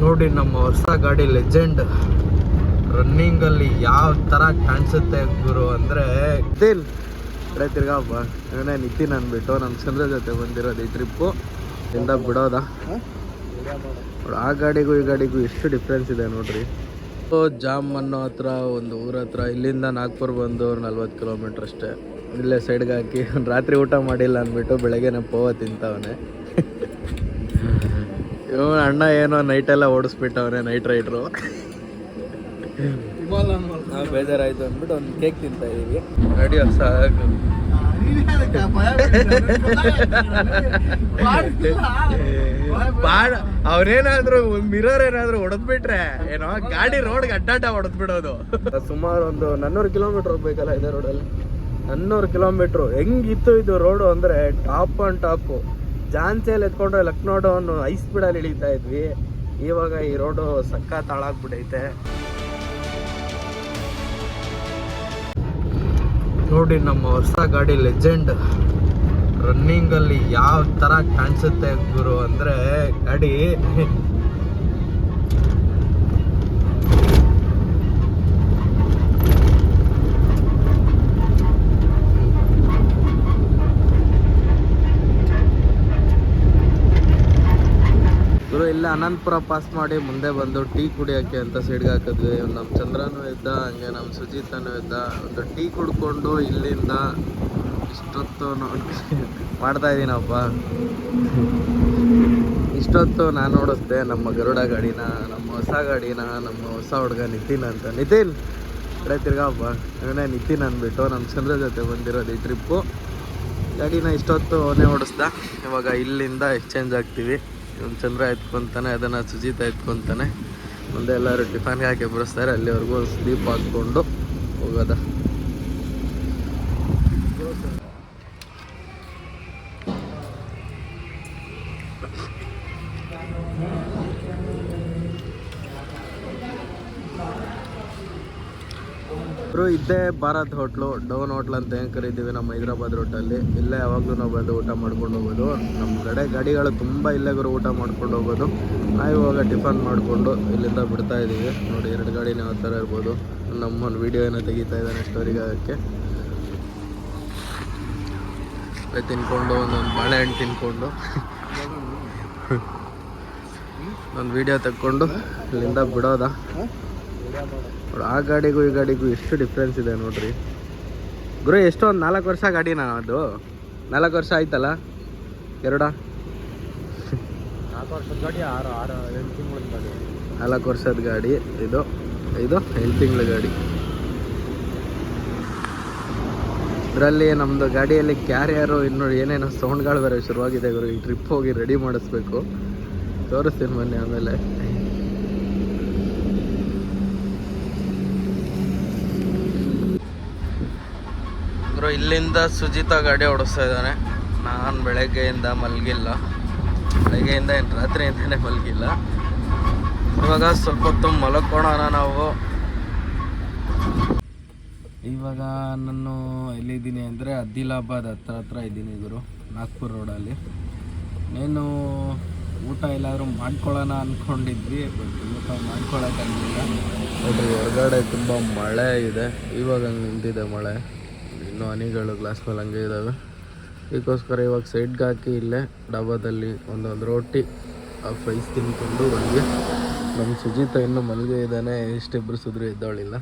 ನೋಡಿ ನಮ್ಮ ಹೊಸ ಗಾಡಿ ಲೆಜೆಂಡ್. ರನ್ನಿಂಗ್ ಅಲ್ಲಿ ಯಾವ ತರ ಕಾಣಿಸುತ್ತೆ ಗುರು ಅಂದ್ರೆ ನಿತಿನ್. ಕಡೆ ತಿರ್ಗಾಪ್ಪ ಇವನೇ ನಿತಿನ್ ಅಂದ್ಬಿಟ್ಟು ನಮ್ಮ ಚಂದ್ರ ಜೊತೆ ಬಂದಿರೋದು ಈ ಟ್ರಿಪ್ಪು ಇಂದ ಬಿಡೋದಾ? ಆ ಗಾಡಿಗೂ ಈ ಗಾಡಿಗೂ ಎಷ್ಟು ಡಿಫ್ರೆನ್ಸ್ ಇದೆ ನೋಡ್ರಿ. ಜಾಮ್ ಅನ್ನೋ ಹತ್ರ, ಒಂದು ಊರ ಹತ್ರ, ಇಲ್ಲಿಂದ ನಾಗ್ಪುರ್ ಬಂದು ನಲ್ವತ್ತು ಕಿಲೋಮೀಟ್ರ್ ಅಷ್ಟೇ. ಇಲ್ಲೇ ಸೈಡ್ಗೆ ಹಾಕಿ, ರಾತ್ರಿ ಊಟ ಮಾಡಿಲ್ಲ ಅಂದ್ಬಿಟ್ಟು ನಾವು ಪೋವ ತಿಂತವನೆ. ಇವ ಅಣ್ಣ ಏನೋ ನೈಟೆಲ್ಲ ಓಡಿಸ್ಬಿಟ್ಟವನೆ ನೈಟ್ ರೈಡ್ರು ನಾವು ಬೇಜಾರಾಯ್ತು ಅಂದ್ಬಿಟ್ಟು ಒಂದು ಕೇಕ್ ತಿಂತ ಇದೀವಿ. ರೆಡಿ ಸಾಕು. ಬಾಳ ಅವ್ರೇನಾದ್ರು ಒಂದ್ ಮಿರರ್ ಏನಾದ್ರು ಹೊಡೆದ್ಬಿಟ್ರೆ ಏನೋ ಗಾಡಿ ರೋಡ್ಗೆ ಅಡ್ಡಾಟ ಹೊಡೆದ್ಬಿಡೋದು. ಸುಮಾರು ಒಂದು ನನ್ನೂರು ಕಿಲೋಮೀಟರ್ ಹೋಗ್ಬೇಕಲ್ಲ ಇದೆ ರೋಡಲ್ಲಿ ನನ್ನೂರು ಕಿಲೋಮೀಟ್ರು ಹೆಂಗಿತ್ತು ಇದು ರೋಡು ಅಂದ್ರೆ ಟಾಪ್ ಅಂಡ್ ಟಾಪು ಜಾನ್ಸಿಯಲ್ಲಿ ಎತ್ಕೊಂಡ್ರೆ ಲಕ್ನೋ ಡೌನ್ ಹೈ ಸ್ಪೀಡಲ್ಲಿ ಇಳಿತಾ ಇದ್ವಿ. ಇವಾಗ ಈ ರೋಡು ಸಕ್ಕ ತಾಳಾಗ್ಬಿಟ್ಟೈತೆ ನೋಡಿ ನಮ್ಮ ಹೊಸ ಗಾಡಿ ಲೆಜೆಂಡ್ ರನ್ನಿಂಗಲ್ಲಿ ಯಾವ ಥರ ಕಾಣಿಸುತ್ತೆ ಗುರು ಅಂದರೆ ಗಾಡಿ ಇಲ್ಲ ಅನಂತಪುರ ಪಾಸ್ ಮಾಡಿ ಮುಂದೆ ಬಂದು ಟೀ ಕುಡಿಯೋಕ್ಕೆ ಅಂತ ಸೈಡ್ಗೆ ಹಾಕಿದ್ವಿ. ನಮ್ಮ ಚಂದ್ರನೂ ಇದ್ದ, ಹಂಗೆ ನಮ್ಮ ಸುಜಿತನೂ ಇದ್ದ. ಒಂದು ಟೀ ಕುಡ್ಕೊಂಡು ಇಲ್ಲಿಂದ ಇಷ್ಟೊತ್ತು ನೋಡಿ ಮಾಡ್ತಾ ಇದ್ದೀನಪ್ಪ ಇಷ್ಟೊತ್ತು ನಾನು ನೋಡಿಸ್ದೆ ನಮ್ಮ ಗರುಡ ಗಾಡಿನ, ನಮ್ಮ ಹೊಸ ಗಾಡಿನ, ನಮ್ಮ ಹೊಸ ಹುಡುಗ ನಿತಿನ್ ಅಂತ. ನಿತಿನ್ ಕಡೆ ತಿರ್ಗಾಪ್ಪ ಇವನೇ ನಿತಿನ್ ಅಂದ್ಬಿಟ್ಟು ನಮ್ಮ ಚಂದ್ರ ಜೊತೆ ಬಂದಿರೋದು ಈ ಟ್ರಿಪ್ಪು ಗಾಡಿನ ಇಷ್ಟೊತ್ತು ಅವನೇ ಓಡಿಸ್ದ. ಇವಾಗ ಇಲ್ಲಿಂದ ಎಕ್ಸ್ಚೇಂಜ್ ಆಗ್ತೀವಿ. ಇವ್ನು ಚಂದ್ರ ಎತ್ಕೊತಾನೆ, ಅದನ್ನು ಸುಜಿತ ಎತ್ಕೊತಾನೆ. ಮುಂದೆ ಎಲ್ಲರೂ ಟಿಫನ್ಗೆ ಹಾಕಿ ಬರೆಸ್ತಾರೆ. ಅಲ್ಲಿವರೆಗೂ ಸ್ಲೀಪ್ ಹಾಕ್ಕೊಂಡು ಹೋಗೋದ. ಇದ್ದೇ ಭಾರತ್ ಹೋಟ್ಲು, ಡೌನ್ ಹೋಟ್ಲ್ ಅಂತ ಹೆಂಗೆ ಕರಿತೀವಿ ನಮ್ಮ ಹೈದ್ರಾಬಾದ್ ರೋಟಲ್ಲಿ. ಇಲ್ಲೇ ಯಾವಾಗಲೂ ನಾವು ಬಂದು ಊಟ ಮಾಡ್ಕೊಂಡು ಹೋಗೋದು. ನಮ್ಮ ಕಡೆ ಗಾಡಿಗಳು ತುಂಬ ಇಲ್ಲೇ ಗುರು ಊಟ ಮಾಡ್ಕೊಂಡು ಹೋಗೋದು. ನಾವು ಇವಾಗ ಟಿಫನ್ ಮಾಡಿಕೊಂಡು ಇಲ್ಲಿಂದ ಬಿಡ್ತಾ ಇದ್ದೀವಿ. ನೋಡಿ, ಎರಡು ಗಾಡಿನ ಯಾವ ಥರ ಇರ್ಬೋದು. ನಮ್ಮ ಒಂದು ವೀಡಿಯೋ ಏನೋ ತೆಗಿತಾ ಇದ್ದಾನೆ ಸ್ಟೋರಿಗೆ ಅದಕ್ಕೆ. ತಿನ್ಕೊಂಡು, ಒಂದೊಂದು ಬಾಳೆಹಣ್ಣು ತಿನ್ಕೊಂಡು. ಒಂದು ವಿಡಿಯೋ ತಕ್ಕೊಂಡು ಇಲ್ಲಿಂದ ಬಿಡೋದಾ? ನೋಡು, ಆ ಗಾಡಿಗೂ ಈ ಗಾಡಿಗೂ ಎಷ್ಟು ಡಿಫ್ರೆನ್ಸ್ ಇದೆ ನೋಡ್ರಿ. ಗುರು ಎಷ್ಟೋ ಒಂದು ನಾಲ್ಕು ವರ್ಷ ನಾನು ಅದು. ನಾಲ್ಕು ವರ್ಷ ಆಯ್ತಲ್ಲ? ಎರಡ? ನಾಲ್ಕು ವರ್ಷದ ಗಾಡಿ ಆರು ಆರು ಎಂಟು ತಿಂಗಳ ಗಾಡಿ. ನಾಲ್ಕು ವರ್ಷದ ಗಾಡಿ ಇದು ಇದು ಎಂಟು ತಿಂಗಳ ಗಾಡಿ. ಇದರಲ್ಲಿ ನಮ್ಮದು ಗಾಡಿಯಲ್ಲಿ ಕ್ಯಾರಿಯರು ಇನ್ನು ಏನೇನೋ ಸೌಂಡ್ಗಳು ಬೇರೆ ಶುರುವಾಗಿದೆ ಗುರು. ಈ ಟ್ರಿಪ್ ಹೋಗಿ ರೆಡಿ ಮಾಡಿಸ್ಬೇಕು. ತೋರಿಸ್ತೀನಿ ಬನ್ನಿ ಆಮೇಲೆ. ಗುರು ಇಲ್ಲಿಂದ ಸುಜಿತ ಗಾಡಿ ಓಡಿಸ್ತಾ ಇದ್ದಾನೆ. ನಾನು ಬೆಳಗ್ಗೆಯಿಂದ ಮಲಗಿಲ್ಲ. ಬೆಳಗ್ಗೆಯಿಂದ ಏನು ರಾತ್ರಿಯಿಂದನೇ ಮಲಗಿಲ್ಲ. ಇವಾಗ ಸ್ವಲ್ಪ ಹೊತ್ತು ಮಲಕ್ಕೊಳೋಣ ನಾವು. ಇವಾಗ ನಾನು ಎಲ್ಲಿದ್ದೀನಿ ಅಂದರೆ ಅದಿಲಾಬಾದ್ ಹತ್ರ ಹತ್ರ ಇದ್ದೀನಿ ಗುರು, ನಾಗ್ಪುರ್ ರೋಡಲ್ಲಿ ನೀನು ಊಟ ಎಲ್ಲಾದರೂ ಮಾಡ್ಕೊಳ್ಳೋಣ ಅಂದ್ಕೊಂಡಿದ್ವಿ ಬಟ್ ಊಟ ಮಾಡ್ಕೊಳಕ್ಕಾಗಲಿಲ್ಲ ನೋಡ್ರಿ, ಹೊರಗಡೆ ತುಂಬ ಮಳೆ ಇದೆ. ಇವಾಗ ನಿಂತಿದೆ ಮಳೆ. ಇನ್ನೂ ಹನಿಗಳು ಗ್ಲಾಸ್ ಮೇಲೆ ಹಂಗೆ ಇದ್ದಾವೆ ಇದಕ್ಕೋಸ್ಕರ ಇವಾಗ ಸೈಡ್ಗೆ ಹಾಕಿ ಇಲ್ಲೇ ಡಾಬಾದಲ್ಲಿ ಒಂದೊಂದು ರೋಟಿ, ಆ ಫ್ರೈಸ್ ತಿನ್ಕೊಂಡು ಬಂದ್ವಿ. ನಮ್ಮ ಸುಜಿತ ಇನ್ನೂ ಮಲಗೆ ಇದ್ದಾನೆ ಇಷ್ಟಿಬ್ಬರು ಸುದ್ರೆ ಎದ್ದವಳಿಲ್ಲ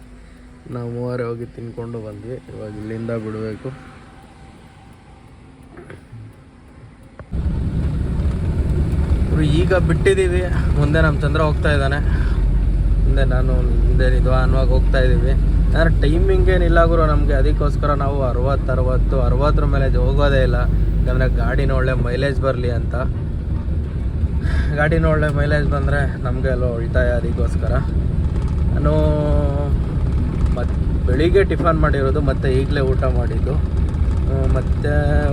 ನಾವು ಮೂವರೇ ಹೋಗಿ ತಿನ್ಕೊಂಡು ಬಂದ್ವಿ. ಇವಾಗ ಇಲ್ಲಿಂದ ಬಿಡಬೇಕು. ಈಗ ಬಿಟ್ಟಿದ್ದೀವಿ ಮುಂದೆ ನಮ್ಮ ಚಂದ್ರ ಹೋಗ್ತಾ ಇದ್ದಾನೆ. ಮುಂದೆ ನಾನು, ಮುಂದೆ ನಿಧಾನವಾಗಿ ಹೋಗ್ತಾ ಇದ್ದೀವಿ ಯಾರು ಟೈಮಿಂಗ್ ಏನಿಲ್ಲ ಗುರು ನಮಗೆ. ಅದಕ್ಕೋಸ್ಕರ ನಾವು ಅರವತ್ತು ಅರವತ್ತು, ಅರವತ್ತರ ಮೇಲೆ ಹೋಗೋದೇ ಇಲ್ಲ. ಯಾಕಂದರೆ ಗಾಡಿನ ಒಳ್ಳೆ ಮೈಲೇಜ್ ಬರಲಿ ಅಂತ. ಗಾಡಿನ ಒಳ್ಳೆ ಮೈಲೇಜ್ ಬಂದರೆ ನಮಗೆ ಎಲ್ಲ ಉಳಿತಾಯ ಅದಕ್ಕೋಸ್ಕರ. ನಾನು ಮತ್ತು ಬೆಳಿಗ್ಗೆ ಟಿಫನ್ ಮಾಡಿರೋದು, ಮತ್ತು ಈಗಲೇ ಊಟ ಮಾಡಿದ್ದು. ಮತ್ತು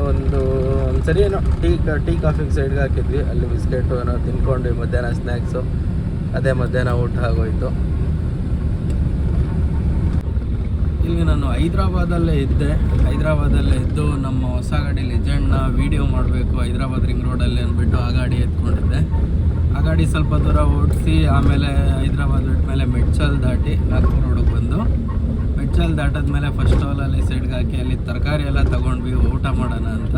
ಒಂದು ಒಂದು ಸರಿ ಏನೋ ಟೀ ಟೀ ಕಾಫಿಗೆ ಸೈಡ್ಗೆ ಹಾಕಿದ್ವಿ. ಅಲ್ಲಿ ಬಿಸ್ಕೆಟು ಏನೋ ತಿನ್ಕೊಂಡು ಮಧ್ಯಾಹ್ನ ಸ್ನ್ಯಾಕ್ಸು ಅದೇ ಮಧ್ಯಾಹ್ನ ಊಟ ಆಗೋಯ್ತು. ಇಲ್ಲಿ ನಾನು ಹೈದ್ರಾಬಾದಲ್ಲೇ ಇದ್ದೆ. ಹೈದ್ರಾಬಾದಲ್ಲೇ ಇದ್ದು ನಮ್ಮ ಹೊಸ ಗಾಡಿ ಲೆಜೆಂಡ್ನ ವೀಡಿಯೋ ಮಾಡಬೇಕು. ಹೈದ್ರಾಬಾದ್ ರಿಂಗ್ ರೋಡಲ್ಲಿ ಅಂದ್ಬಿಟ್ಟು ಆ ಗಾಡಿ ಎತ್ಕೊಂಡಿದ್ದೆ. ಆ ಗಾಡಿ ಸ್ವಲ್ಪ ದೂರ ಓಡಿಸಿ ಆಮೇಲೆ ಹೈದ್ರಾಬಾದ್ ಬಿಟ್ಮೇಲೆ ಮೆಡ್ಚಲ್ ದಾಟಿ ನಾಗ್ಪುರ್ ರೋಡಿಗೆ ಬಂದು. ಮೆಡ್ಚಲ್ ದಾಟದ್ಮೇಲೆ ಫಸ್ಟ್ ಆಲಲ್ಲಿ ಸೈಡ್ಗೆ ಹಾಕಿ ಅಲ್ಲಿ ತರಕಾರಿ ಎಲ್ಲ ತೊಗೊಂಡ್ವಿ. ಊಟ ಮಾಡೋಣ ಅಂತ.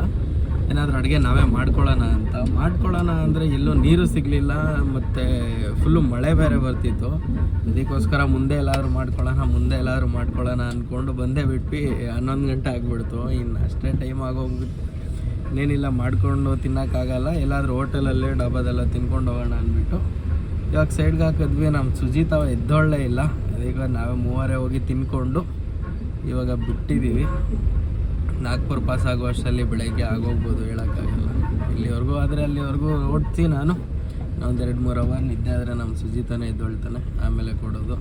ಏನಾದರೂ ಅಡುಗೆ ನಾವೇ ಮಾಡ್ಕೊಳ್ಳೋಣ ಅಂತ. ಮಾಡ್ಕೊಳ್ಳೋಣ ಅಂದರೆ ಎಲ್ಲೂ ನೀರು ಸಿಗಲಿಲ್ಲ, ಮತ್ತು ಫುಲ್ಲು ಮಳೆ ಬೇರೆ ಬರ್ತಿತ್ತು. ಅದಕ್ಕೋಸ್ಕರ ಮುಂದೆ ಎಲ್ಲಾದರೂ ಮಾಡ್ಕೊಳ್ಳೋಣ, ಮುಂದೆ ಎಲ್ಲಾದರೂ ಮಾಡ್ಕೊಳ್ಳೋಣ ಅಂದ್ಕೊಂಡು ಬಂದೇ ಬಿಟ್ವಿ. ಹನ್ನೊಂದು ಗಂಟೆ ಆಗಿಬಿಡ್ತು. ಇನ್ನು ಅಷ್ಟೇ ಟೈಮ್ ಆಗೋಗ್ಬಿಟ್ಟು ಇನ್ನೇನಿಲ್ಲ, ಮಾಡ್ಕೊಂಡು ತಿನ್ನೋಕ್ಕಾಗಲ್ಲ. ಎಲ್ಲಾದರೂ ಹೋಟೆಲಲ್ಲಿ ಡಬ್ಬದೆಲ್ಲ ತಿನ್ಕೊಂಡು ಹೋಗೋಣ ಅಂದ್ಬಿಟ್ಟು. ಇವಾಗ ಸೈಡ್ಗೆ ಹಾಕಿದ್ವಿ. ನಮ್ಮ ಸುಜಿತಾವ ಎದ್ದೊಳ್ಳೆ ಇಲ್ಲ. ಅದೀಗ ನಾವೇ ಮೂವರೇ ಹೋಗಿ ತಿನ್ಕೊಂಡು ಇವಾಗ ಬಿಟ್ಟಿದ್ದೀವಿ ನಾಗ್ಪುರ್ ಪಾಸ್ ಆಗೋ ಅಷ್ಟರಲ್ಲಿ ಬೆಳಗ್ಗೆ ಆಗೋಗ್ಬೋದು ಹೇಳೋಕ್ಕಾಗಲ್ಲ. ಇಲ್ಲಿವರೆಗೂ ಆದರೆ ಅಲ್ಲಿವರೆಗೂ ಓಡ್ತೀನಿ ನಾನು. ಒಂದು ಎರಡು ಮೂರು ಅವರ್ ನಿದ್ದೆ ಆದರೆ ನಮ್ಮ ಸುಜಿತಾನೇ ಇದ್ದೊಳ್ತಾನೆ ಆಮೇಲೆ ಕೊಡೋದು.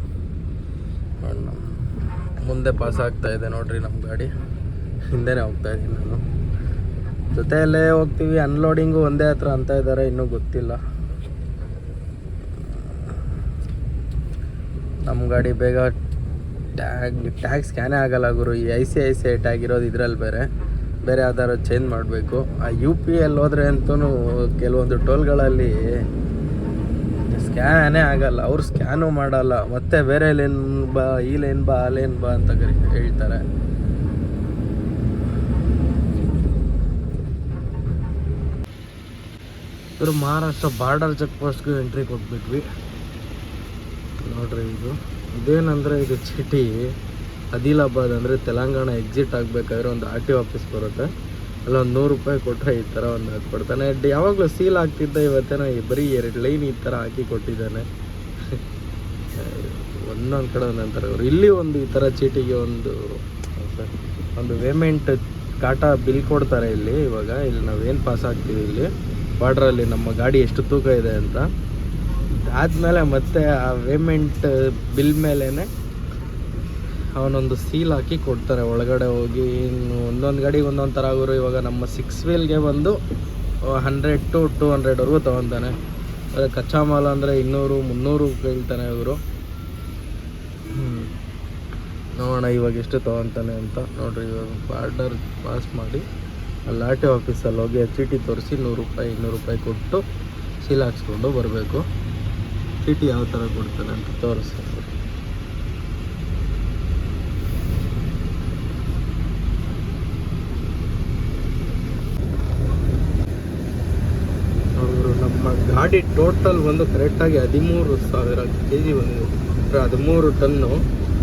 ಮುಂದೆ ಪಾಸ್ ಆಗ್ತಾ ಇದೆ ನೋಡ್ರಿ ನಮ್ಮ ಗಾಡಿ. ಹಿಂದೆನೇ ಹೋಗ್ತಾ ಇದ್ದೀನಿ ನಾನು. ಜೊತೆಯಲ್ಲೇ ಹೋಗ್ತೀವಿ. ಅನ್ಲೋಡಿಂಗು ಒಂದೇ ಹತ್ರ ಅಂತ ಇದ್ದಾರೆ ಇನ್ನೂ ಗೊತ್ತಿಲ್ಲ. ನಮ್ಮ ಗಾಡಿ ಬೇಗ ಟ್ಯಾಗ್ ಟ್ಯಾಗ್ ಸ್ಕ್ಯಾನೇ ಆಗಲ್ಲ ಗುರು. ಈ I C I C I tag ಇರೋದು ಇದ್ರಲ್ಲಿ ಬೇರೆ. ಬೇರೆ ಯಾವ್ದಾದ್ರು ಚೇಂಜ್ ಮಾಡಬೇಕು. ಆ ಯು ಪಿ ಎಲ್ಲಿ ಹೋದ್ರೆ ಅಂತೂ ಕೆಲವೊಂದು ಟೋಲ್ಗಳಲ್ಲಿ ಸ್ಕ್ಯಾನೇ ಆಗಲ್ಲ. ಅವ್ರು ಸ್ಕ್ಯಾನು ಮಾಡಲ್ಲ. ಮತ್ತೆ ಬೇರೆ ಲೇನ್ ಬಾ, ಈ ಲೇನ್ ಬಾ, ಆ ಲೇನ್ ಬಾ ಅಂತ ಕರಿ, ಹೇಳ್ತಾರೆ. ಇವರು ಮಹಾರಾಷ್ಟ್ರ ಬಾರ್ಡರ್ ಚೆಕ್ ಪೋಸ್ಟ್ಗೂ ಎಂಟ್ರಿ ಕೊಟ್ಬಿಟ್ವಿ. ನೋಡ್ರಿ ಇದು. ಇದೇನಂದ್ರೆ ಇದು ಚೀಟಿ, ಅದಿಲಾಬಾದ್ ಅಂದರೆ ತೆಲಂಗಾಣ ಎಕ್ಸಿಟ್ ಆಗಬೇಕಾದ್ರೆ ಒಂದು ಆರ್ ಟಿ ಆಫೀಸ್ ಬರುತ್ತೆ. ಅಲ್ಲೊಂದು ನೂರು ರೂಪಾಯಿ ಕೊಟ್ಟರೆ ಈ ಥರ ಒಂದು ಹಾಕ್ಕೊಡ್ತಾನೆ ಯಾವಾಗಲೂ ಸೀಲ್ ಆಗ್ತಿದ್ದ ಇವತ್ತೇನೋ ಬರೀ ಎರಡು ಲೈನ್ ಈ ಥರ ಹಾಕಿ ಕೊಟ್ಟಿದ್ದಾನೆ. ಒಂದೊಂದು ಕಡೆ ಒಂದೊಂದು ಅವರು. ಇಲ್ಲಿ ಒಂದು ಈ ಥರ ಚೀಟಿಗೆ ಒಂದು ಒಂದು ಪೇಮೆಂಟ್ ಕಾಟಾ ಬಿಲ್ ಕೊಡ್ತಾರೆ ಇಲ್ಲಿ ಇವಾಗ. ಇಲ್ಲಿ ನಾವೇನು ಪಾಸ್ ಆಗ್ತೀವಿ ಇಲ್ಲಿ. ಬಾರ್ಡ್ರಲ್ಲಿ ನಮ್ಮ ಗಾಡಿ ಎಷ್ಟು ತೂಕ ಇದೆ ಅಂತ. ಆದಮೇಲೆ ಮತ್ತೆ ಆ ಪೇಮೆಂಟ್ ಬಿಲ್ ಮೇಲೇ ಅವನೊಂದು ಸೀಲ್ ಹಾಕಿ ಕೊಡ್ತಾರೆ. ಒಳಗಡೆ ಹೋಗಿ ಇನ್ನು ಒಂದೊಂದು ಗಾಡಿಗೆ ಒಂದೊಂದು ಥರ ಆಗೋರು ಇವಾಗ ನಮ್ಮ ಸಿಕ್ಸ್ ವೀಲ್ಗೆ ಬಂದು ಹಂಡ್ರೆಡ್ ಟು ಟೂ ಹಂಡ್ರೆಡ್ವರೆಗೂ ತೊಗೊತಾನೆ. ಅದೇ ಕಚ್ಚಾ ಮಾಲ್ ಅಂದರೆ ಇನ್ನೂರು, ಮುನ್ನೂರು ಕೇಳ್ತಾನೆ ಇವರು. ನೋಡೋಣ ಇವಾಗ ಎಷ್ಟು ತೊಗೊತಾನೆ ಅಂತ. ನೋಡ್ರಿ, ಇವಾಗ ಬಾರ್ಡರ್ ಪಾಸ್ ಮಾಡಿ ಅಲ್ಲಿ ಆರ್ ಟಿ ಆಫೀಸಲ್ಲಿ ಹೋಗಿ ಎಚ್ ಇ ಟಿ ತೋರಿಸಿ ನೂರು ರೂಪಾಯಿ, ಇನ್ನೂರು ರೂಪಾಯಿ ಕೊಟ್ಟು ಸೀಲ್ ಹಾಕ್ಸ್ಕೊಂಡು ಬರಬೇಕು. ಚೀಟಿ ಯಾವ ಥರ ಕೊಡ್ತಾರೆ ಅಂತ ತೋರಿಸ್ತಾರೆ ಅವರು ನಮ್ಮ ಗಾಡಿ ಟೋಟಲ್ ಬಂದು ಕರೆಕ್ಟಾಗಿ ಹದಿಮೂರು ಸಾವಿರ ಕೆ ಜಿ ಬಂದು ಹದಿಮೂರು ಟನ್ನು.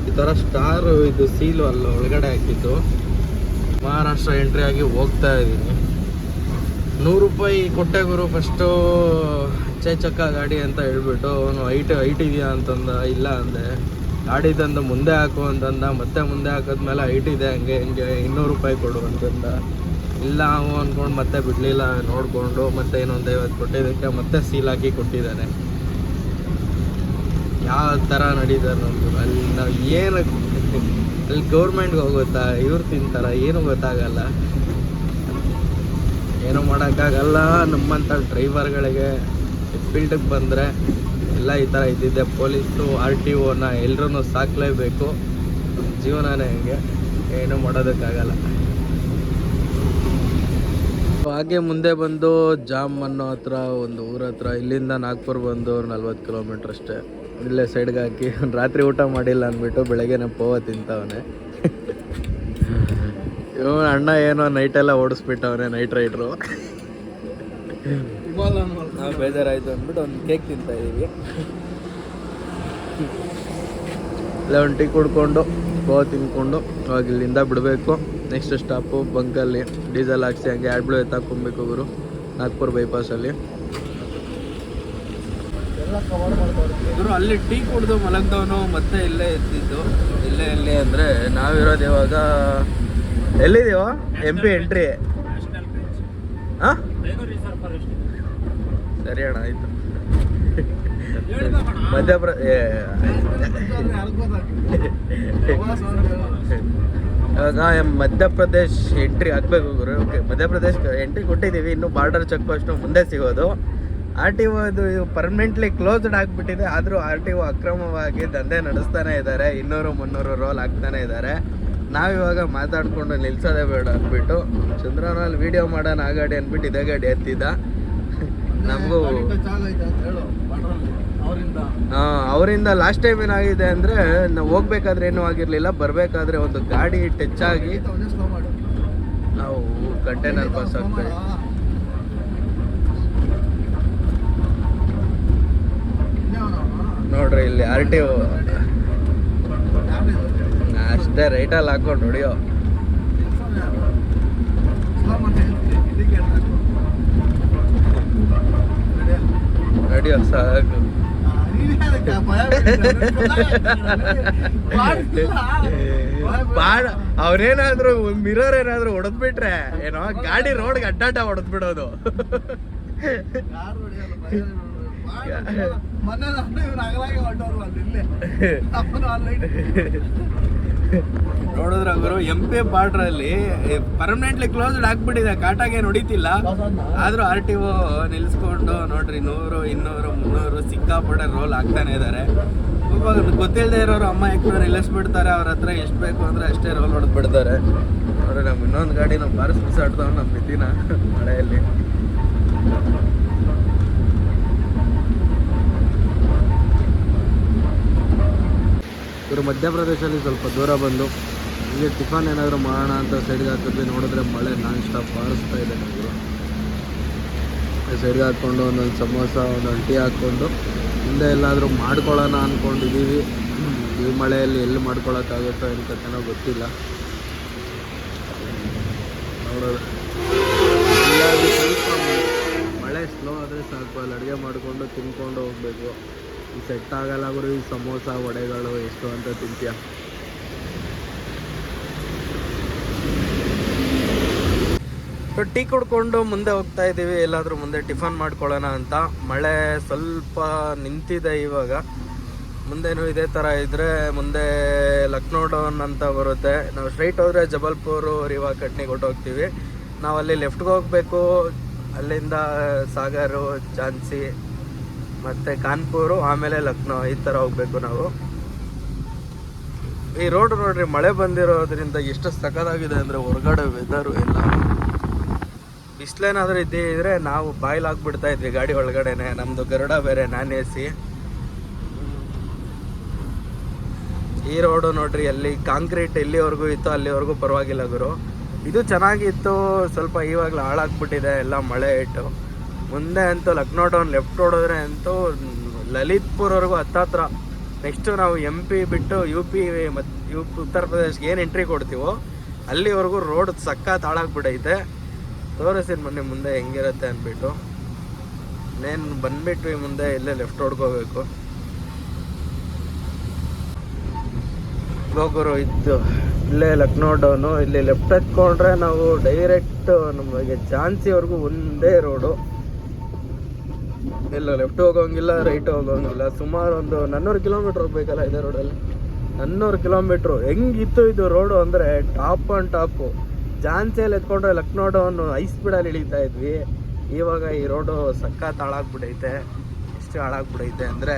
ಈ ಥರ ಸ್ಟಾರ್ ಇದು ಸೀಲು ಅಲ್ಲ, ಒಳಗಡೆ ಹಾಕಿದ್ದು. ಮಹಾರಾಷ್ಟ್ರ ಎಂಟ್ರಿ ಆಗಿ ಹೋಗ್ತಾ ಇದ್ದೀನಿ ನೂರು ರೂಪಾಯಿ ಕೊಟ್ಟೆ ಗುರು ಫಸ್ಟು ಚೇ ಚಕ್ಕ ಗಾಡಿ ಅಂತ ಹೇಳ್ಬಿಟ್ಟು ಅವನು ಐಟ್ ಐಟ್ ಇದೆಯಾ ಅಂತಂದ, ಇಲ್ಲ ಅಂದೆ. ಗಾಡಿ ತಂದು ಮುಂದೆ ಹಾಕು ಅಂತಂದ, ಮತ್ತೆ ಮುಂದೆ ಹಾಕಿದ್ಮೇಲೆ ಐಟ್ ಇದೆ, ಹಂಗೆ ಹಿಂಗೆ ಇನ್ನೂರು ರೂಪಾಯಿ ಕೊಡು ಅಂತಂದ. ಇಲ್ಲ ಅವು ಅಂದ್ಕೊಂಡು ಮತ್ತೆ ಬಿಡಲಿಲ್ಲ, ನೋಡಿಕೊಂಡು ಮತ್ತೆ ಇನ್ನೊಂದು ಐವತ್ತು ಕೊಟ್ಟಿದ್ದಕ್ಕೆ ಮತ್ತೆ ಸೀಲ್ ಹಾಕಿ ಕೊಟ್ಟಿದ್ದಾನೆ ಯಾವ ಥರ ನಡೀತಾರೆ ನಮ್ಮದು ಅಲ್ಲಿ ನಾವು ಏನು ಅಲ್ಲಿ ಗೌರ್ಮೆಂಟ್ಗೆ ಹೋಗುತ್ತಾ, ಇವ್ರು ತಿಂತಾರ, ಏನು ಗೊತ್ತಾಗಲ್ಲ. ಏನೂ ಮಾಡೋಕ್ಕಾಗಲ್ಲ ನಮ್ಮಂಥ ಡ್ರೈವರ್ಗಳಿಗೆ ಫೀಲ್ಡಿಗೆ ಬಂದರೆ ಎಲ್ಲ ಈ ಥರ ಇದ್ದಿದ್ದೆ ಪೊಲೀಸು ಆರ್ ಟಿ ಒನ ಎಲ್ಲರೂ ಸಾಕಲೇಬೇಕು. ಜೀವನನೇ ಹೇಗೆ. ಏನೂ ಮಾಡೋದಕ್ಕಾಗಲ್ಲ. ಹಾಗೆ ಮುಂದೆ ಬಂದು ಜಾಮ್ ಅನ್ನೋ ಹತ್ರ, ಒಂದು ಊರ ಹತ್ರ, ಇಲ್ಲಿಂದ ನಾಗ್ಪುರ್ ಬಂದು ನಲ್ವತ್ತು ಕಿಲೋಮೀಟ್ರ್ ಅಷ್ಟೇ. ಇಲ್ಲೇ ಸೈಡ್ಗೆ ಹಾಕಿ, ರಾತ್ರಿ ಊಟ ಮಾಡಿಲ್ಲ ಅಂದ್ಬಿಟ್ಟು ಬೆಳಗ್ಗೆ ಪೋವ ತಿಂತವನೆ. ಇವ ಅಣ್ಣ ಏನೋ ನೈಟೆಲ್ಲ ಓಡಿಸ್ಬಿಟ್ಟವನೆ ನೈಟ್ ರೈಡ್ರು ನಾವು ಬೇಜಾರಾಯಿತು ಅಂದ್ಬಿಟ್ಟು ಒಂದು ಕೇಕ್ ತಿಂತಾ ಇದೀವಿ ಇಲ್ಲ ಒಂದು ಟೀ ಕುಡ್ಕೊಂಡು ಗೋವಾ ತಿನ್ಕೊಂಡು ಅವಾಗ ಇಲ್ಲಿಂದ ಬಿಡಬೇಕು. Next stop ಬಂಕಲ್ಲಿ. ಡೀಸೆಲ್ ಹಾಕ್ಸಿ ಹಂಗೆ ಆಡ್ಬ್ಳು ಎತ್ತಾಕೊಂಬೇಕು ಗುರು. ನಾಗ್ಪುರ್ ಬೈಪಾಸಲ್ಲಿ ಗುರು ಅಲ್ಲಿ ಟೀ ಕುಡಿದು ಮಲಗ್ದವನು ಮತ್ತೆ ಇಲ್ಲೇ ಎತ್ತಿದ್ದು ಇಲ್ಲೇ ಎಲ್ಲಿ ಅಂದರೆ ನಾವಿರೋದು ಇವಾಗ ಎಲ್ಲಿದ್ದೀವೋ? ಎಂ ಪಿ ಎಂಟ್ರಿ ಹಾಂ ಸರಿ ಅಣ್ಣ ಆಯ್ತು. ಮಧ್ಯಪ್ರ ಇವಾಗ ಮಧ್ಯಪ್ರದೇಶ್ ಎಂಟ್ರಿ ಆಗಬೇಕು ಗುರು. ಓಕೆ ಮಧ್ಯಪ್ರದೇಶ್ ಎಂಟ್ರಿ ಕೊಟ್ಟಿದ್ದೀವಿ. ಇನ್ನು ಬಾರ್ಡರ್ ಚೆಕ್ ಪೋಸ್ಟ್ ಮುಂದೆ ಸಿಗೋದು. ಆರ್ ಟಿ ಒ ಅದು ಪರ್ಮನೆಂಟ್ಲಿ ಕ್ಲೋಸ್ಡ್ ಆಗಿಬಿಟ್ಟಿದೆ. ಆದರೂ ಆರ್ ಟಿ ಒ ಅಕ್ರಮವಾಗಿ ದಂಧೆ ನಡೆಸ್ತಾನೆ ಇದ್ದಾರೆ. ಇನ್ನೂರು ಮುನ್ನೂರು ರೋಲ್ ಹಾಕ್ತಾನೆ ಇದ್ದಾರೆ. ನಾವಿವಾಗ ಮಾತಾಡ್ಕೊಂಡು ನಿಲ್ಸೋದೇ ಬೇಡ ಅಂದ್ಬಿಟ್ಟು ಚಂದ್ರನಲ್ಲಿ ವಿಡಿಯೋ ಮಾಡೋಣ ಆ ಗಾಡಿ ಅಂದ್ಬಿಟ್ಟು ಇದೇ ಗಾಡಿ ಎತ್ತಿದ್ದ. ನಮಗೂ ಹಾಂ ಅವರಿಂದ ಲಾಸ್ಟ್ ಟೈಮ್ ಏನಾಗಿದೆ ಅಂದರೆ ನಾವು ಹೋಗ್ಬೇಕಾದ್ರೆ ಏನೂ ಆಗಿರಲಿಲ್ಲ ಬರಬೇಕಾದ್ರೆ ಒಂದು ಗಾಡಿ ಟಚ್ ಆಗಿ ನಾವು ಕಂಟೈನರ್ ಬಸ್ ಆಗ್ತೇವೆ ನೋಡ್ರಿ ಇಲ್ಲಿ ಆರ್ ಟಿ ಒ ಅಷ್ಟೇ ರೈಟಲ್ಲಿ ಹಾಕೊಂಡು ಹೊಡಿಯೋ. ನಡಿಯೋ ಸಾಕು. ಬಾಳ, ಅವ್ರೇನಾದ್ರು ಮಿರರ್ ಏನಾದ್ರು ಹೊಡೆದ್ಬಿಟ್ರೆ, ಏನೋ ಗಾಡಿ ರೋಡ್ಗೆ ಅಡ್ಡಾಟ ಹೊಡೆದ್ ಬಿಡೋದು ನೋಡಿದ್ರ ಅವರು ಎಂ ಪಿ ಬಾರ್ಡರ್ ಅಲ್ಲಿ ಪರ್ಮನೆಂಟ್ಲಿ ಕ್ಲೋಸ್ಡ್ ಆಗ್ಬಿಟ್ಟಿದೆ, ಕಾಟಾಗೆ ಹೊಡಿತಿಲ್ಲ ಆದ್ರೂ ಆರ್ ಟಿ ಓ ನಿಲ್ಸ್ಕೊಂಡು ನೋಡ್ರಿ, ನೂರು, ಇನ್ನೂರು, ಮುನ್ನೂರು ಸಿಕ್ಕಾಪಟ್ಟೆ ರೋಲ್ ಆಗ್ತಾನೆ ಇದ್ದಾರೆ ಗೊತ್ತಿಲ್ಲದೆ ಇರೋರು ಅಮ್ಮ ಎಕ್ಕರು ನಿಲ್ಲಿಸ್ಬಿಡ್ತಾರೆ, ಅವ್ರ ಹತ್ರ ಎಷ್ಟು ಬೇಕು ಅಂದ್ರೆ ಅಷ್ಟೇ ರೋಲ್ ಹೊಡೆದ್ಬಿಡ್ತಾರೆ. ನೋಡ್ರಿ ನಮ್ಗೆ ಇನ್ನೊಂದು ಗಾಡಿ ನಾವು ಬಾರಿಸ್ ಬಿಸಾಡ್ತಾವ್ ನಮ್ಮ ಮಿತಿನ ಮಳೆಯಲ್ಲಿ. ಇವರು ಮಧ್ಯಪ್ರದೇಶದಲ್ಲಿ ಸ್ವಲ್ಪ ದೂರ ಬಂದು, ಹೀಗೆ ಟಿಫನ್ ಏನಾದರೂ ಮಾಡೋಣ ಅಂತ ಸೈಡ್ಗೆ ಹಾಕಿದ್ವಿ, ನೋಡಿದ್ರೆ ಮಳೆ ನಾನ್ ಸ್ಟಾಪ್ ಬಾರಿಸ್ತಾ ಇದೆ ನಮಗೆ. ಸೈಡ್ಗೆ ಹಾಕ್ಕೊಂಡು ಒಂದೊಂದು ಸಮೋಸ, ಒಂದೊಂದು ಟೀ ಹಾಕ್ಕೊಂಡು ಹಿಂದೆ ಎಲ್ಲಾದರೂ ಮಾಡ್ಕೊಳ್ಳೋಣ ಅಂದ್ಕೊಂಡಿದ್ದೀವಿ ಈ ಮಳೆಯಲ್ಲಿ ಎಲ್ಲಿ ಮಾಡ್ಕೊಳಕ್ಕಾಗುತ್ತೋ ಅಂತ ಚೆನ್ನಾಗಿ ಗೊತ್ತಿಲ್ಲ. ನೋಡೋದು ಮಳೆ ಸ್ಲೋ ಆದರೆ ಸಾಕು, ಅಲ್ಲಿ ಅಡುಗೆ ಮಾಡಿಕೊಂಡು ತಿನ್ಕೊಂಡು ಹೋಗ್ಬೇಕು. ಸೆಟ್ ಆಗಲ್ಲ ಗುರು, ಈ ಸಮೋಸ, ವಡೆಗಳು ಎಷ್ಟು ಅಂತ ತಿಂತೀಯ? ಟೀ ಕುಡ್ಕೊಂಡು ಮುಂದೆ ಹೋಗ್ತಾ ಇದ್ದೀವಿ. ಎಲ್ಲಾದರೂ ಮುಂದೆ ಟಿಫನ್ ಮಾಡ್ಕೊಳ್ಳೋಣ ಅಂತ. ಮಳೆ ಸ್ವಲ್ಪ ನಿಂತಿದೆ ಇವಾಗ. ಮುಂದೇನು ಇದೇ ಥರ ಇದ್ದರೆ ಮುಂದೆ ಲಕ್ನೋ ಡೌನ್ ಅಂತ ಬರುತ್ತೆ. ನಾವು ಸ್ಟ್ರೈಟ್ ಹೋದರೆ ಜಬಲ್ಪುರು, ರಿವಾ ಕಟ್ನಿಗೆ ಹೋಗ್ತೀವಿ. ನಾವು ಅಲ್ಲಿ ಲೆಫ್ಟ್ಗೆ ಹೋಗಬೇಕು. ಅಲ್ಲಿಂದ ಸಾಗರು, ಝಾನ್ಸಿ ಮತ್ತು ಕಾನ್ಪುರು, ಆಮೇಲೆ ಲಕ್ನೋ, ಈ ಥರ ಹೋಗ್ಬೇಕು ನಾವು. ಈ ರೋಡ್ ನೋಡ್ರಿ, ಮಳೆ ಬಂದಿರೋದ್ರಿಂದ ಎಷ್ಟು ಸಖತ್ತಾಗಿದೆ ಅಂದರೆ ಹೊರಗಡೆ ವೆದರು ಎಲ್ಲ ಬಿಸಿಲೇನಾದರೂ ಇದ್ದೇ ಇದ್ರೆ ನಾವು ಬಾಯ್ಲ್ ಹಾಕ್ಬಿಡ್ತಾ ಇದ್ವಿ ಗಾಡಿ ಒಳಗಡೆನೆ. ನಮ್ಮದು ಗರಡ ಬೇರೆ, ನಾನ್ ಎ ಸಿ. ಈ ರೋಡು ನೋಡ್ರಿ, ಅಲ್ಲಿ ಕಾಂಕ್ರೀಟ್ ಎಲ್ಲಿವರೆಗೂ ಇತ್ತು ಅಲ್ಲಿವರೆಗೂ ಪರವಾಗಿಲ್ಲ ಗುರು. ಇದು ಚೆನ್ನಾಗಿತ್ತು, ಸ್ವಲ್ಪ ಇವಾಗಲೂ ಹಾಳಾಗ್ಬಿಟ್ಟಿದೆ, ಎಲ್ಲ ಮಳೆ ಇಟ್ಟು. ಮುಂದೆ ಅಂತೂ ಲಕ್ನೋ ಟೌನ್, ಲೆಫ್ಟ್ ಹೊಡೆದ್ರೆ ಅಂತೂ ಲಲಿತ್ಪುರ್ವರೆಗೂ ಹತ್ತತ್ರ. ನೆಕ್ಸ್ಟು ನಾವು ಎಂ ಪಿ ಬಿಟ್ಟು ಯು ಪಿ ಮತ್ತು ಯು ಉತ್ತರ ಪ್ರದೇಶ್ಗೆ ಏನು ಎಂಟ್ರಿ ಕೊಡ್ತೀವೋ, ಅಲ್ಲಿವರೆಗೂ ರೋಡ್ ಸಖತ್ ಹಾಳಾಗ್ಬಿಟ್ಟೈತೆ ತೋರಿಸ್ತೀನಿ ಮೊನ್ನೆ ಮುಂದೆ ಹೆಂಗಿರುತ್ತೆ ಅಂದ್ಬಿಟ್ಟು. ನೇನು ಬಂದ್ಬಿಟ್ವಿ ಮುಂದೆ, ಇಲ್ಲೇ ಲೆಫ್ಟ್ ಹೊಡ್ಕೋಬೇಕು ಹೋಗೋರು ಇತ್ತು ಇಲ್ಲೇ ಲಕ್ನೋ ಡೌನು ಇಲ್ಲಿ ಲೆಫ್ಟ್ ಹತ್ಕೊಂಡ್ರೆ ನಾವು ಡೈರೆಕ್ಟ್ ನಮಗೆ ಝಾನ್ಸಿವರೆಗೂ ಒಂದೇ ರೋಡು ಇಲ್ಲ ಲೆಫ್ಟ್ ಹೋಗೋಂಗಿಲ್ಲ ರೈಟ್ ಹೋಗೋಂಗಿಲ್ಲ. ಸುಮಾರು ಒಂದು ನನ್ನೂರು ಕಿಲೋಮೀಟ್ರ್ ಹೋಗ್ಬೇಕಲ್ಲ ಇದೆ ರೋಡಲ್ಲಿ ನನ್ನೂರು ಕಿಲೋಮೀಟ್ರು ಹೆಂಗಿತ್ತು ಇದು ರೋಡು ಅಂದರೆ ಟಾಪ್ ಆ್ಯಂಡ್ ಟಾಪು ಜಾನ್ಸೇಲ್ ಎತ್ಕೊಂಡ್ರೆ ಲಕ್ನೋ ಡೌನ್ ಹೈ ಸ್ಪೀಡಲ್ಲಿ ಇಳಿತಾ ಇದ್ವಿ. ಇವಾಗ ಈ ರೋಡು ಸಖತ್ ಹಾಳಾಗ್ಬಿಡೈತೆ ಎಷ್ಟು ಹಾಳಾಗ್ಬಿಡೈತೆ ಅಂದರೆ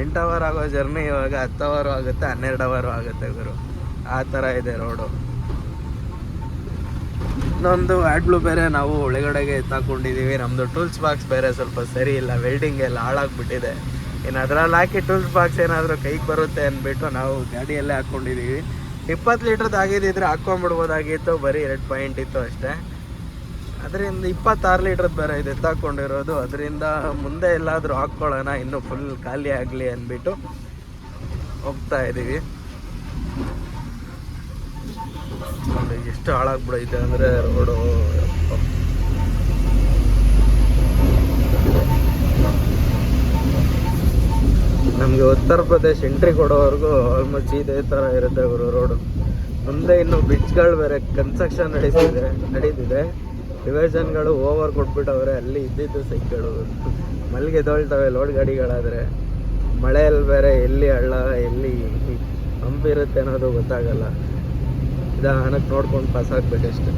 ಎಂಟು ಅವರ್ ಆಗೋ ಜರ್ನಿ ಇವಾಗ ಹತ್ತು ಅವರು ಆಗುತ್ತೆ, ಹನ್ನೆರಡು ಅವರು ಆಗುತ್ತೆ ಗುರು. ಆ ಥರ ಇದೆ ರೋಡು ಇನ್ನೊಂದು ಬ್ಲೂ ಬೇರೆ ನಾವು ಒಳಗಡೆಗೆ ಎತ್ತಾಕೊಂಡಿದ್ದೀವಿ ನಮ್ಮದು ಟೂಲ್ಸ್ ಬಾಕ್ಸ್ ಬೇರೆ ಸ್ವಲ್ಪ ಸರಿ ಇಲ್ಲ ವೆಲ್ಡಿಂಗ್ ಎಲ್ಲ ಹಾಳಾಗ್ಬಿಟ್ಟಿದೆ. ಇನ್ನು ಅದರಲ್ಲಿ ಹಾಕಿ ಟೂಲ್ಸ್ ಬಾಕ್ಸ್ ಏನಾದರೂ ಕೈಗೆ ಬರುತ್ತೆ ಅಂದ್ಬಿಟ್ಟು ನಾವು ಗಾಡಿಯಲ್ಲೇ ಹಾಕ್ಕೊಂಡಿದ್ದೀವಿ ಇಪ್ಪತ್ತು ಲೀಟ್ರದ್ದು ಆಗಿದ್ದಿದ್ರೆ ಹಾಕ್ಕೊಂಬಿಡ್ಬೋದಾಗಿತ್ತು, ಬರೀ ಎರಡು ಪಾಯಿಂಟ್ ಇತ್ತು ಅಷ್ಟೇ. ಅದರಿಂದ ಇಪ್ಪತ್ತಾರು ಲೀಟ್ರದ್ದು ಬೇರೆ ಇದು ಎತ್ತಾಕೊಂಡಿರೋದು. ಅದರಿಂದ ಮುಂದೆ ಎಲ್ಲಾದರೂ ಹಾಕ್ಕೊಳ್ಳೋಣ, ಇನ್ನೂ ಫುಲ್ ಖಾಲಿ ಆಗಲಿ ಅಂದ್ಬಿಟ್ಟು ಹೋಗ್ತಾ ಇದ್ದೀವಿ ಎಷ್ಟು ಹಾಳಾಗ್ಬಿಡೈತೆ ಅಂದರೆ ರೋಡು. ನಮಗೆ ಉತ್ತರ ಪ್ರದೇಶ್ ಎಂಟ್ರಿ ಕೊಡೋವರೆಗೂ ಆಲ್ಮೋಸ್ಟ್ ಇದೇ ಥರ ಇರುತ್ತೆ ಅವರು ರೋಡು. ಮುಂದೆ ಇನ್ನು ಬ್ರಿಡ್ಜ್ಗಳು ಬೇರೆ ಕನ್ಸ್ಟ್ರಕ್ಷನ್ ನಡೀತಿದೆ ನಡೀತಿದೆ ಡಿವೈಷನ್ಗಳು ಓವರ್ ಕೊಟ್ಬಿಟ್ಟವ್ರೆ, ಅಲ್ಲಿ ಇದ್ದಿದ್ದು ಸೈಕ್ಗಳು ಮಲ್ಲಿಗೆ ತೊಳ್ತವೆ ಲೋಡ್ ಗಾಡಿಗಳಾದರೆ. ಮಳೆಯಲ್ಲಿ ಬೇರೆ ಎಲ್ಲಿ ಹಳ್ಳ, ಎಲ್ಲಿ ಹಂಪಿರುತ್ತೆ ಅನ್ನೋದು ಗೊತ್ತಾಗಲ್ಲ. ನಿಧಾನಕ್ಕೆ ನೋಡ್ಕೊಂಡು ಪಾಸ್ ಆಗ್ಬೇಕಷ್ಟೆ.